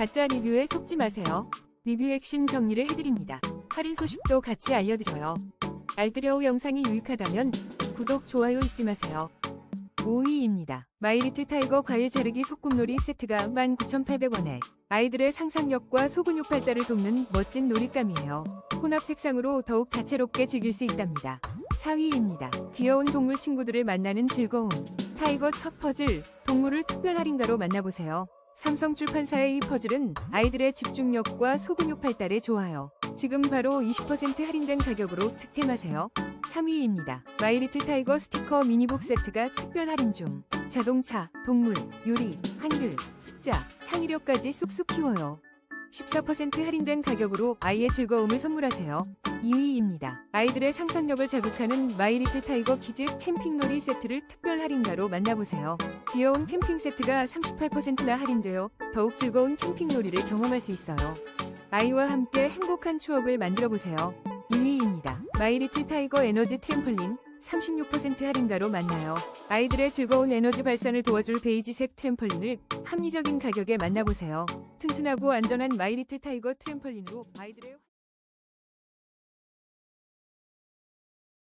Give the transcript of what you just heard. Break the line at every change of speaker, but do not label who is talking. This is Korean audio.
가짜 리뷰에 속지 마세요. 리뷰 핵심 정리를 해드립니다. 할인 소식도 같이 알려드려요. 알뜰여우 영상이 유익하다면 구독, 좋아요 잊지 마세요. 5위입니다. 마이리틀 타이거 과일 자르기 소꿉놀이 세트가 19,800원에 아이들의 상상력과 소근육 발달을 돕는 멋진 놀잇감이에요. 혼합 색상으로 더욱 다채롭게 즐길 수 있답니다. 4위입니다. 귀여운 동물 친구들을 만나는 즐거움. 타이거 첫 퍼즐, 동물을 특별 할인가로 만나보세요. 삼성 출판사의 이 퍼즐은 아이들의 집중력과 소근육 발달에 좋아요. 지금 바로 20% 할인된 가격으로 득템하세요. 3위입니다. 마이리틀 타이거 스티커 미니북 세트가 특별 할인 중. 자동차, 동물, 요리, 한글, 숫자, 창의력까지 쑥쑥 키워요. 14% 할인된 가격으로 아이의 즐거움을 선물하세요. 2위입니다. 아이들의 상상력을 자극하는 마이리틀 타이거 키즈 캠핑놀이 세트를 특별 할인가로 만나보세요. 귀여운 캠핑 세트가 38%나 할인되어 더욱 즐거운 캠핑놀이를 경험할 수 있어요. 아이와 함께 행복한 추억을 만들어 보세요. 2위입니다. 마이리틀 타이거 에너지 트램펄린 36% 할인가로 만나요. 아이들의 즐거운 에너지 발산을 도와줄 베이지색 트램펄린을 합리적인 가격에 만나보세요. 튼튼하고 안전한 마이리틀 타이거 트램펄린으로 아이들의